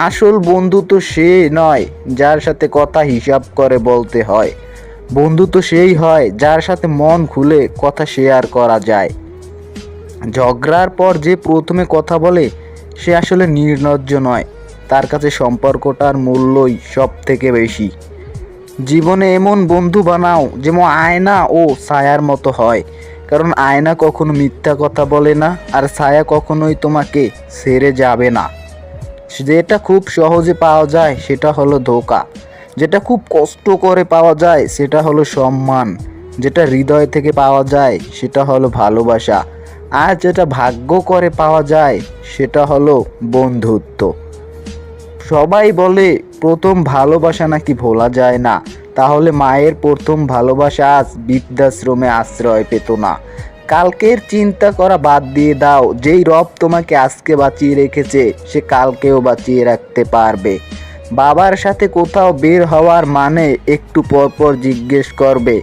আসল বন্ধু তো সে নয়, যার সাথে কথা হিসাব করে বলতে হয়। বন্ধু তো সেই হয়, যার সাথে মন খুলে কথা শেয়ার করা যায়। ঝগড়ার পর যে প্রথমে কথা বলে, সে আসলে নির্লজ্জ নয়। তার কাছে সম্পর্কটার মূল্যই সব থেকে বেশি। জীবনে এমন বন্ধু বানাও, যেমন আয়না ও ছায়ার মতো হয়। কারণ আয়না কখনো মিথ্যা কথা বলে না, আর ছায়া কখনোই তোমাকে ছেড়ে যাবে না। যেটা খুব সহজে পাওয়া যায় সেটা হলো ধোকা। যেটা খুব কষ্ট করে পাওয়া যায় সেটা হলো সম্মান। যেটা হৃদয় থেকে পাওয়া যায় সেটা হলো ভালোবাসা। আর যেটা ভাগ্য করে পাওয়া যায় সেটা হলো বন্ধুত্ব। সবাই বলে, প্রথম ভালোবাসা নাকি ভোলা যায় না? তাহলে মায়ের প্রথম ভালোবাসা আজ বৃদ্ধাশ্রমে আশ্রয় পেত না। কালকের চিন্তা করা বাদ দিয়ে দাও। যেই রব তোমাকে আজকে বাঁচিয়ে রেখেছে, সে কালকেও বাঁচিয়ে রাখতে পারবে। বাবার সাথে কোথাও বের হওয়ার মানে একটু পর পর জিজ্ঞেস করবে,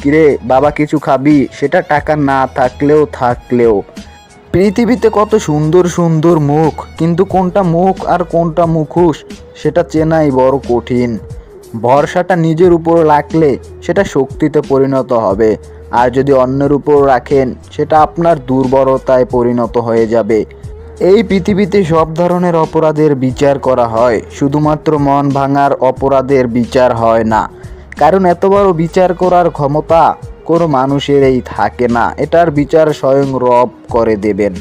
কিরে, বাবা কিছু খাবি? সেটা টাকা না থাকলেও থাকলেও। পৃথিবীতে কত সুন্দর সুন্দর মুখ, কিন্তু কোনটা মুখ আর কোনটা মুখোশ, সেটা চেনাই বড় কঠিন। ভরসাটা নিজের উপর রাখলে সেটা শক্তিতে পরিণত হবে। আর যদি অন্যের উপর রাখেন, সেটা আপনার দুর্বলতায় পরিণত হয়ে যাবে। এই পৃথিবীতে সব ধরনের অপরাধের বিচার করা হয়, শুধুমাত্র মন ভাঙার অপরাধের বিচার হয় না। কারণ এত বড় বিচার করার ক্ষমতা কোনো মানুষেরই থাকে না, এটার বিচার স্বয়ং রব করে দেবেন।